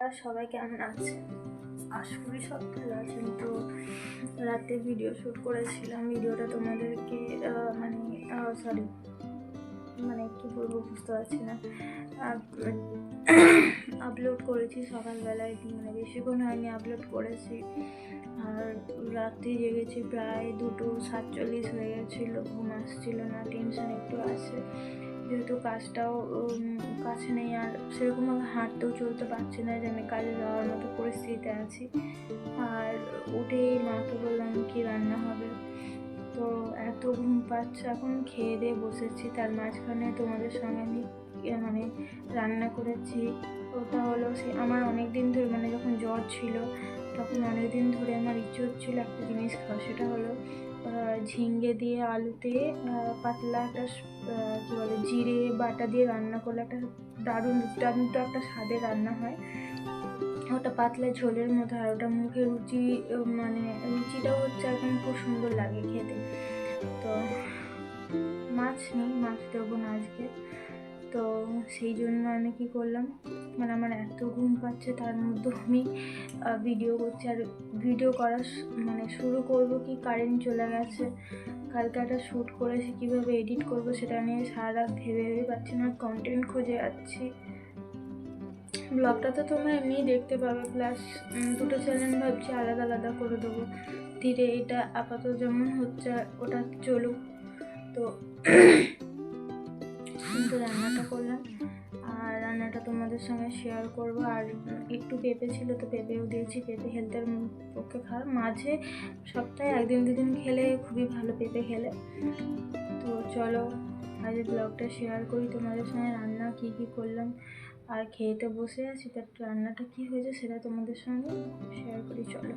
সবাই কেমন আছে? আশা করি সব ভালো আছেন তো রাতে ভিডিও শ্যুট করেছিলাম। ভিডিওটা তোমাদেরকে মানে সরি মানে কি বলব বুঝতে পারছি না। আপলোড করেছি সকালবেলায় মানে বেশিক্ষণ হয়নি আপলোড করেছি। আর রাত্রি জেগেছি প্রায় দুটো সাতচল্লিশ হয়ে গেছিল। ঘুম আসছিল না টেনশন একটু আছে। যেহেতু কাজটাও কাছে নেই আর সেরকমভাবে হাঁটতেও চলতে পারছি না যে আমি কাজে যাওয়ার মতো পরিস্থিতিতে আছি। আর উঠেই মাকে বললাম, কি রান্না হবে? তো এত ঘুম পাচ্ছে, এখন খেয়ে দিয়ে বসেছি। তার মাঝখানে তোমাদের সঙ্গে আমি মানে রান্না করেছি। ওটা হলো সে, আমার অনেক দিন ধরে মানে যখন জ্বর ছিল, তখন অনেক দিন ধরে আমার ইচ্ছে হচ্ছিল একটা জিনিস খাওয়া সেটা হলো ঝিঙ্গে দিয়ে আলুতে পাতলা একটা কী বলে, জিরে বাটা দিয়ে রান্না করলে একটা দারুণ দারুণ তো একটা স্বাদে রান্না হয়। ওটা পাতলা ঝোলের মতো আর ওটা মুখে রুচি মানে রুচিটাও হচ্ছে একদম খুব সুন্দর লাগে খেতে। তো মাছ নেই, মাছ দেবো না আজকে। তো সেই জন্য আমি কী করলাম? মানে আমার এত ঘুম পাচ্ছে, তার মধ্যে আমি ভিডিও করছি। আর ভিডিও করা মানে শুরু করব কি? কারেন্ট চলে গেছে। কালকে একটা শ্যুট করেছি, কীভাবে এডিট করব সেটা নিয়ে সারা রাত ভেবে ভেবে পাচ্ছি না কন্টেন্ট খুঁজে যাচ্ছি ব্লগটা তো তোমরা এমনিই দেখতে পাবে প্লাস দুটো চ্যানেল ভাবছি, আলাদা আলাদা করে দেবো। ধীরে এটা আপাতত যেমন হচ্ছে, ওটা চলুক। তো তোমাদের সঙ্গে শেয়ার করব। আর একটু পেঁপে ছিল তো পেঁপেও দিয়েছি। পেঁপে হেলথের পক্ষে খারাপ। মাঝে সপ্তাহে একদিন, দুদিন খেলে খুবই ভালো পেঁপে খেলে। তো চলো, আজ ব্লগটা শেয়ার করি। তোমাদের সঙ্গে রান্না কী কী করলাম, আর খেয়ে তো বসে আছি। তার রান্নাটা কী হয়েছে সেটা তোমাদের সঙ্গে শেয়ার করি। চলো।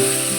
Thank you.